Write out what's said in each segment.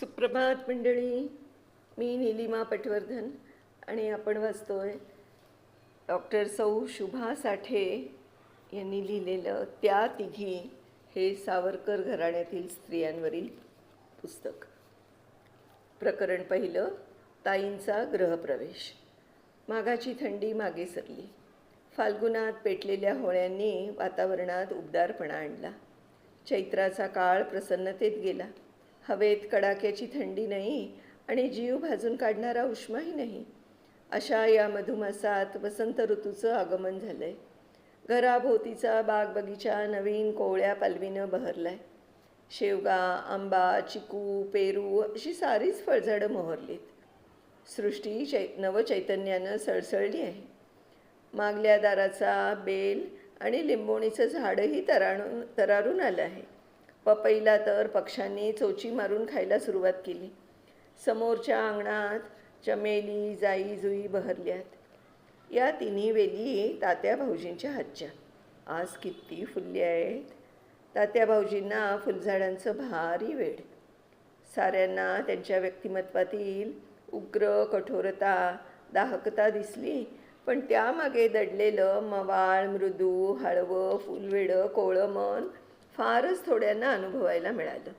सुप्रभात मंडळी. मी निलिमा पटवर्धन आणि आपण वाचतो आहे डॉक्टर सौ शुभा साठे यांनी लिहिलेलं त्या तिघी हे सावरकर घराण्यातील स्त्रियांवरील पुस्तक. प्रकरण पहिलं ताईंचा ग्रहप्रवेश मागाची थंडी मागे सरली. फाल्गुनात पेटलेल्या होळ्यांनी वातावरणात उबदारपणा आणला. चैत्राचा काळ प्रसन्नतेत गेला. हवेत कडाक्याची थंडी नाही आणि जीव भाजून काढणारा उष्माही नाही. अशा या मधुमासात वसंत ऋतूचं आगमन झालंय. घराभोवतीचा बाग बगीचा नवीन कोवळ्या पालवीनं बहरलाय. शेवगा आंबा चिकू पेरू अशी सारीच फळझाडं मोहरलीत. सृष्टी चै नवचैतन्यानं सळसळली आहे. मागल्या दाराचा बेल आणि लिंबोणीचं झाडही तराणून तरारून आलं आहे. पपईला तर पक्ष्यांनी चोची मारून खायला सुरुवात केली. समोरच्या अंगणात चमेली जाई जुई बहरल्यात. या तिन्ही वेली तात्या भाऊजींच्या हातच्या. आज किती फुलल्या आहेत. तात्या भाऊजींना फुलझाडांचं भारी वेड. साऱ्यांना त्यांच्या व्यक्तिमत्वातील उग्र कठोरता दाहकता दिसली पण त्यामागे दडलेलं मवाळ मृदू हळवं फुलवेडं कोळं मन फारच थोड्यांना अनुभवायला मिळालं.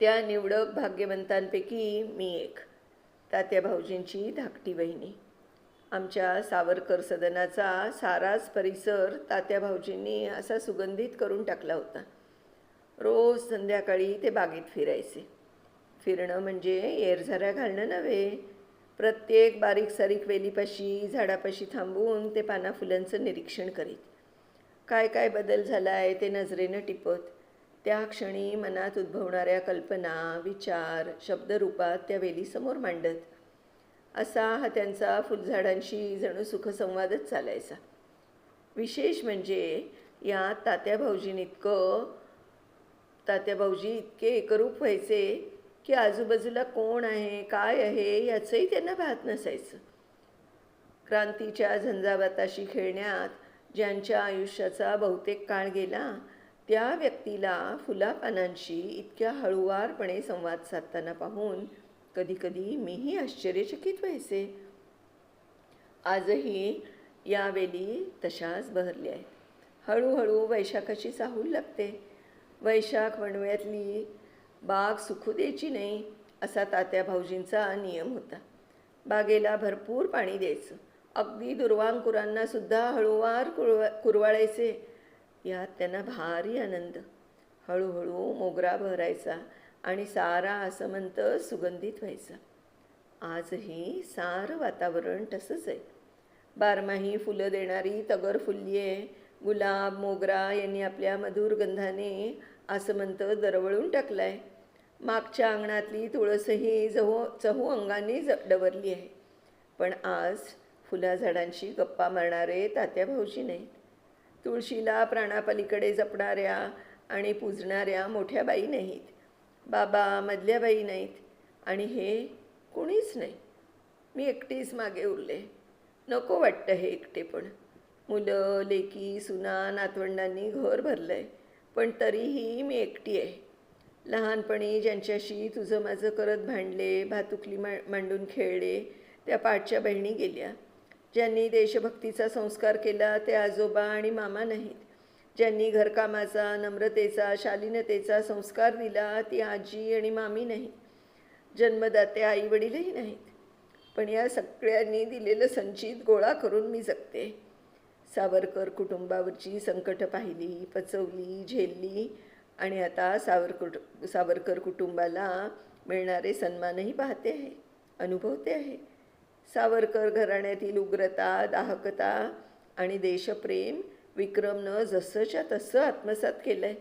त्या निवडक भाग्यवंतांपैकी मी एक तात्या भाऊजींची धाकटी बहिणी. आमच्या सावरकर सदनाचा साराच परिसर तात्या भाऊजींनी असा सुगंधित करून टाकला होता. रोज संध्याकाळी ते बागेत फिरायचे. फिरणं म्हणजे येरझाऱ्या घालणं नव्हे. प्रत्येक बारीक सारीक वेलीपाशी झाडापाशी थांबून ते पाना फुलांचं निरीक्षण करीत. काय काय बदल झाला आहे ते नजरेनं टिपत. त्या क्षणी मनात उद्भवणाऱ्या कल्पना विचार शब्दरूपात त्या वेलीसमोर मांडत. असा हा त्यांचा फुलझाडांशी जणू सुखसंवादच चालायचा. विशेष म्हणजे या तात्या भाऊजींइतकं तात्या भाऊजी इतके एकरूप व्हायचे की आजूबाजूला कोण आहे काय आहे याचंही त्यांना भात नसायचं. क्रांतीच्या झंझावाताशी खेळण्यात ज्यांच्या आयुष्याचा बहुतेक काळ गेला त्या व्यक्तीला फुलापानांशी इतक्या हळुवारपणे संवाद साधताना पाहून कधीकधी मीही आश्चर्यचकित व्हायचे. आजही या वेली तशाच बहरल्या आहेत. हळूहळू वैशाखाची चाहूल लागते. वैशाख वणव्यातली बाग सुखू द्यायची नाही असा तात्या भाऊजींचा नियम होता. बागेला भरपूर पाणी द्यायचं. अगदी दुर्वांकुरांना सुद्धा हळूवार कुरवा कुरवाळायचे. यात त्यांना भारी आनंद. हळूहळू मोगरा भरायचा आणि सारा आसमंत सुगंधित व्हायचा. आजही सारं वातावरण तसंच आहे. बारमाही फुलं देणारी तगर फुलली आहे. गुलाब मोगरा यांनी आपल्या मधुर गंधाने आसमंत दरवळून टाकलाय. मागच्या अंगणातली तुळसही जहो चहू अंगाने ज डवरली आहे. पण आज फुला झाडांशी गप्पा मारणारे तात्या भाऊजी नाहीत. तुळशीला प्राणापलीकडे जपणाऱ्या आणि पूजणाऱ्या मोठ्या बाई नाहीत. बाबा मधल्या बाई नाहीत. आणि हे कुणीच नाही. मी एकटीच मागे उरले. नको वाटतं हे एकटेपण. मुलं लेकी सुना नातवंडांनी घर भरलं आहे पण तरीही मी एकटी आहे. लहानपणी ज्यांच्याशी तुझं माझं करत भांडले भातुकली मा मांडून खेळले त्या पाठच्या बहिणी गेल्या. ज्यांनी देशभक्तीचा संस्कार केला ते आजोबा आणि मामा नाहीत. ज्यांनी घरकामाचा नम्रतेचा शालीनतेचा संस्कार दिला ती आजी आणि मामी नाही जन्मदाते आईवडीलही नाहीत. पण या सगळ्यांनी दिलेलं संचित गोळा करून मी जगते. सावरकर कुटुंबावरची संकटं पाहिली पचवली झेलली आणि आता सावरकुट सावरकर कुटुंबाला मिळणारे सन्मानही पाहते आहे अनुभवते आहे. सावरकर घराण्यातील उग्रता दाहकता आणि देशप्रेम विक्रमनं जसंच्या तसं आत्मसात केलं आहे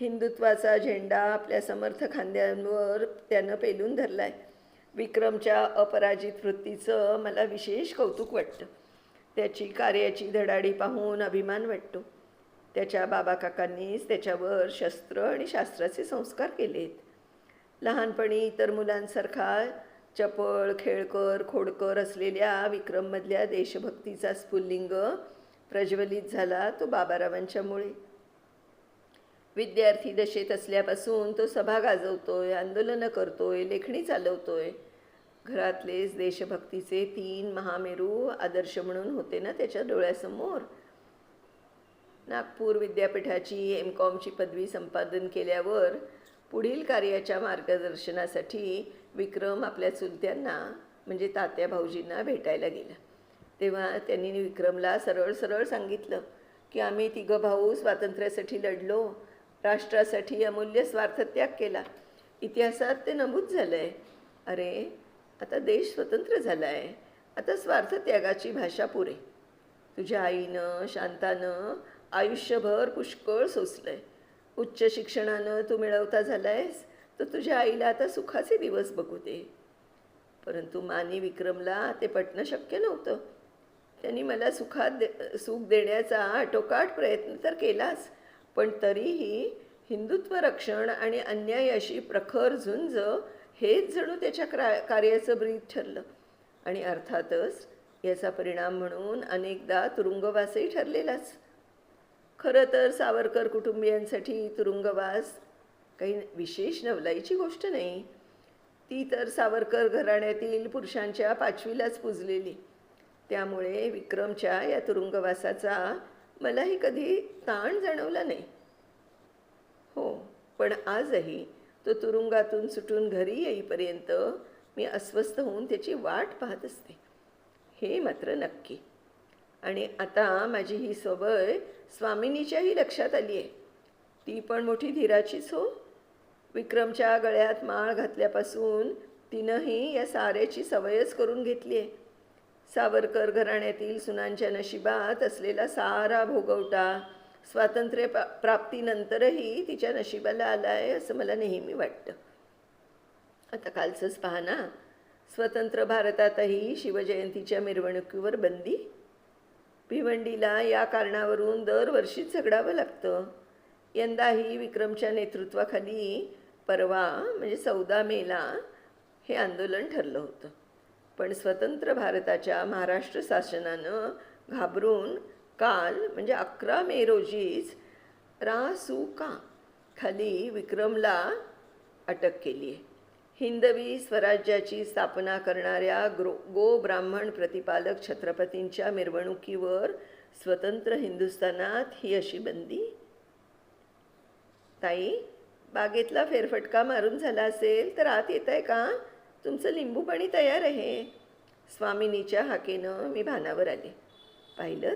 हिंदुत्वाचा झेंडा आपल्या समर्थ खांद्यांवर त्यानं पेलून धरला आहे विक्रमच्या अपराजित वृत्तीचं मला विशेष कौतुक वाटतं. त्याची कार्याची धडाडी पाहून अभिमान वाटतो. त्याच्या बाबा काकांनीच त्याच्यावर शस्त्र आणि शास्त्राचे संस्कार केले आहेत लहानपणी इतर मुलांसारखा चपळ खेळकर खोडकर असलेल्या विक्रममधल्या देशभक्तीचा स्फुल्लिंग प्रज्वलित झाला तो बाबारावांच्यामुळे विद्यार्थी दशेत असल्यापासून तो सभा गाजवतोय आंदोलनं करतोय लेखणी चालवतोय. घरातलेच देशभक्तीचे तीन महामेरू आदर्श म्हणून होते ना त्याच्या डोळ्यासमोर? नागपूर विद्यापीठाची एम कॉमची पदवी संपादन केल्यावर पुढील कार्याच्या मार्गदर्शनासाठी विक्रम आपल्या चुलत्यांना म्हणजे तात्या भाऊजींना भेटायला गेला. तेव्हा त्यांनी विक्रमला सरळ सरळ सांगितलं की आम्ही तिघं भाऊ स्वातंत्र्यासाठी लढलो राष्ट्रासाठी अमूल्य स्वार्थत्याग केला. इतिहासात ते नमूद झालं आहे अरे आता देश स्वतंत्र झाला आहे आता स्वार्थ त्यागाची भाषा पुरे. तुझ्या आईनं शांतानं आयुष्यभर पुष्कळ सोसलं आहे उच्च शिक्षणानं तू मिळवता झाला आहेस तर तुझ्या आईला आता सुखाचे दिवस बघू दे. परंतु मानी विक्रमला ते पटणं शक्य नव्हतं. त्यांनी मला सुखात दे सुख देण्याचा आटोकाट प्रयत्न तर केलाच पण तरीही हिंदुत्व रक्षण आणि अन्याय अशी प्रखर झुंज हेच जणू त्याच्या क्रा कार्याचं ब्रीद ठरलं. आणि अर्थातच याचा परिणाम म्हणून अनेकदा तुरुंगवासही ठरलेलाच. खरं तर सावरकर कुटुंबियांसाठी तुरुंगवास काही विशेष नवलाईची गोष्ट नाही. ती तर सावरकर घराण्यातील पुरुषांच्या पाचवीलाच पुजलेली. त्यामुळे विक्रमच्या या तुरुंगवासाचा मलाही कधी ताण जाणवला नाही. हो पण आजही तो तुरुंगातून सुटून घरी येईपर्यंत मी अस्वस्थ होऊन त्याची वाट पाहत असते. हे मात्र नक्की. आणि आता माझी ही सवय स्वामिनीच्याही लक्षात आली आहे ती पण मोठी धीराचीच हो. विक्रमच्या गळ्यात माळ घातल्यापासून तिनंही या साऱ्याची सवयच करून घेतली आहे सावरकर घराण्यातील सुनांच्या नशिबात असलेला सारा भोगवटा स्वातंत्र्य प्रा प्राप्तीनंतरही तिच्या नशिबाला आला आहे असं मला नेहमी वाटतं. आता कालचंच पहा ना. स्वतंत्र भारतातही शिवजयंतीच्या मिरवणुकीवर बंदी? भिवंडीला या कारणावरून दरवर्षीच झगडावं लागतं. यंदाही विक्रमच्या नेतृत्वाखाली परवा म्हणजे चौदा मेला हे आंदोलन ठरलं होतं. पण स्वतंत्र भारताच्या महाराष्ट्र शासनानं घाबरून काल म्हणजे अकरा मे रोजीच रा खाली विक्रमला अटक केली आहे. हिंदवी स्वराज्याची स्थापना करणाऱ्या ग्रो गो ब्राह्मण प्रतिपालक छत्रपतींच्या मिरवणुकीवर स्वतंत्र हिंदुस्थानात ही अशी बंदी? ताई? बागेतला फेरफटका मारून झाला असेल तर आत येत आहे का? तुमचं लिंबू पाणी तयार आहे. स्वामिनीच्या हाकेनं मी भानावर आले. पाहिलं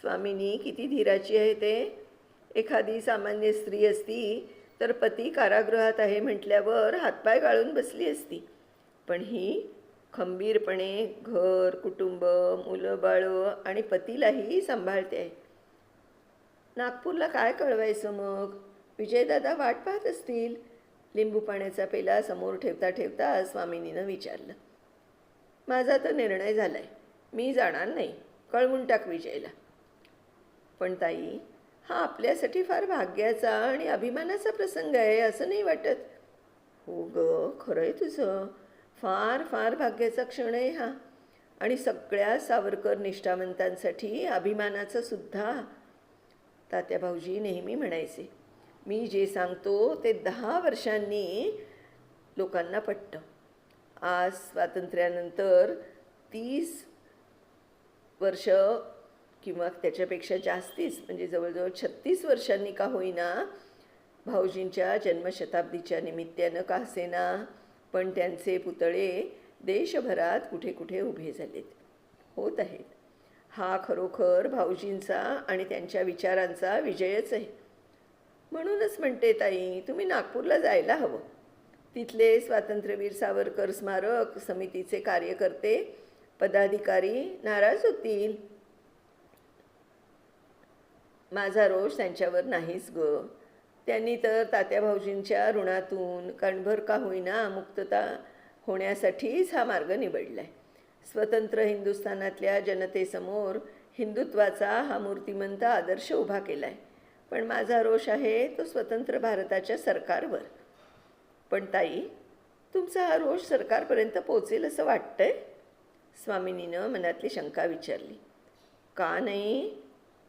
स्वामिनी किती धीराची आहे ते? एखादी सामान्य स्त्री असती तर पती कारागृहात आहे म्हटल्यावर हातपाय गाळून बसली असती. पण ही खंबीरपणे घर कुटुंब मुलं बाळं आणि पतीलाही सांभाळते. आहे नागपूरला काय कळवायचं मग? विजयदादा वाट पाहत असतील. लिंबू पाण्याचा पेला समोर ठेवता ठेवता स्वामिनीनं विचारलं. माझा तर निर्णय झाला आहे मी जाणार नाही. कळवून टाक विजयला. पण ताई हा आपल्यासाठी फार भाग्याचा आणि अभिमानाचा प्रसंग आहे असं नाही वाटत. हो ग खरं आहे तुझं. फार फार भाग्याचा क्षण आहे हा. आणि सगळ्या सावरकर निष्ठावंतांसाठी अभिमानाचा सुद्धा. तात्या भाऊजी नेहमी म्हणायचे. मी जे सांगतो ते दहा वर्षांनी लोकांना पटतं. आज स्वातंत्र्यानंतर तीस वर्ष किंवा त्याच्यापेक्षा जास्तीच म्हणजे जवळजवळ छत्तीस वर्षांनी का होईना भाऊजींच्या जन्मशताब्दीच्या निमित्तानं का असेना पण त्यांचे पुतळे देशभरात कुठे कुठे उभे झालेत. होत आहेत. हा खरोखर भाऊजींचा आणि त्यांच्या विचारांचा विजयच आहे. म्हणूनच म्हणते ताई तुम्ही नागपूरला जायला हवं. तिथले स्वातंत्र्यवीर सावरकर स्मारक समितीचे कार्यकर्ते पदाधिकारी नाराज होतील. माझा रोष त्यांच्यावर नाहीच ग. त्यांनी तर तात्या भाऊजींच्या ऋणातून कणभर का होईना मुक्तता होण्यासाठीच हा मार्ग निवडला आहे स्वतंत्र हिंदुस्थानातल्या जनतेसमोर हिंदुत्वाचा हा मूर्तिमंत आदर्श उभा केला आहे पण माझा रोष आहे तो स्वतंत्र भारताच्या सरकारवर. पण ताई तुमचा हा रोष सरकारपर्यंत पोचेल असं वाटतंय? स्वामिनीनं मनातली शंका विचारली. का नाही?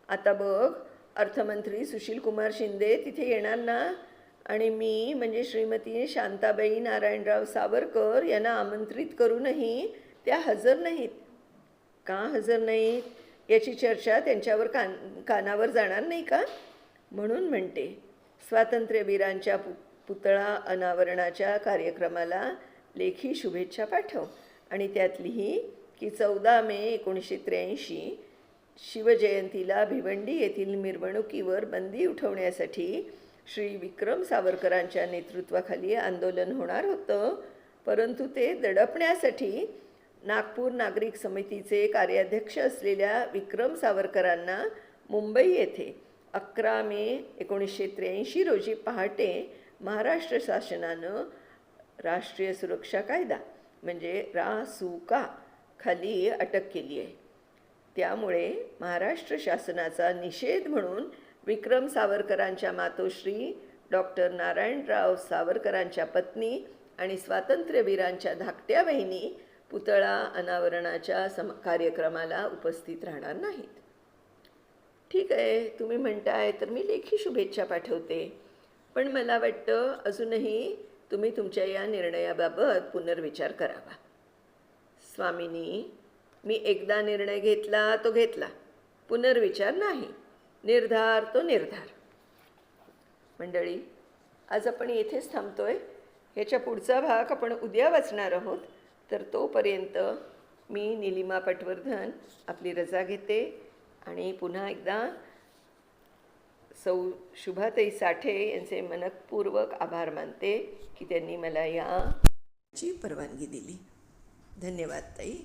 आता बघ अर्थमंत्री सुशीलकुमार शिंदे तिथे येणार ना? आणि मी म्हणजे श्रीमती शांताबाई नारायणराव सावरकर यांना आमंत्रित करूनही त्या हजर नाहीत. का हजर नाहीत? याची चर्चा त्यांच्यावर कान कानावर जाणार नाही का? म्हणून म्हणते स्वातंत्र्यवीरांच्या पु पुतळा अनावरणाच्या कार्यक्रमाला लेखी शुभेच्छा पाठव. आणि त्यात लिही की चौदा मे एकोणीसशे त्र्याऐंशी शिवजयंतीला भिवंडी येथील मिरवणुकीवर बंदी उठवण्यासाठी श्री विक्रम सावरकरांच्या नेतृत्वाखाली आंदोलन होणार होतं परंतु ते दडपण्यासाठी नागपूर नागरिक समितीचे कार्याध्यक्ष असलेल्या विक्रम सावरकरांना मुंबई येथे अकरा मे एकोणीसशे त्र्याऐंशी रोजी पहाटे महाराष्ट्र शासनानं राष्ट्रीय सुरक्षा कायदा म्हणजे रा सु का खाली अटक केली आहे. त्यामुळे महाराष्ट्र शासनाचा निषेध म्हणून विक्रम सावरकरांच्या मातोश्री डॉक्टर नारायणराव सावरकरांच्या पत्नी आणि स्वातंत्र्यवीरांच्या धाकट्या बहिणी पुतळा अनावरणाच्या सम कार्यक्रमाला उपस्थित राहणार नाहीत. ठीक आहे तुम्ही म्हणताय तर मी लेखी शुभेच्छा पाठवते. पण मला वाटतं अजूनही तुम्ही तुमच्या या निर्णयाबाबत पुनर्विचार करावा. स्वामिनी मी एकदा निर्णय घेतला तो घेतला. पुनर्विचार नाही निर्धार तो निर्धार. मंडळी आज आपण येथेच थांबतोय. ह्याच्या पुढचा भाग आपण उद्या वाचणार आहोत. तर तोपर्यंत मी निलिमा पटवर्धन आपली रजा घेते. आणि पुन्हा एकदा सौ शुभाताई साठे यांचे मनपूर्वक आभार मानते की त्यांनी मला याची परवानगी दिली. धन्यवाद ताई.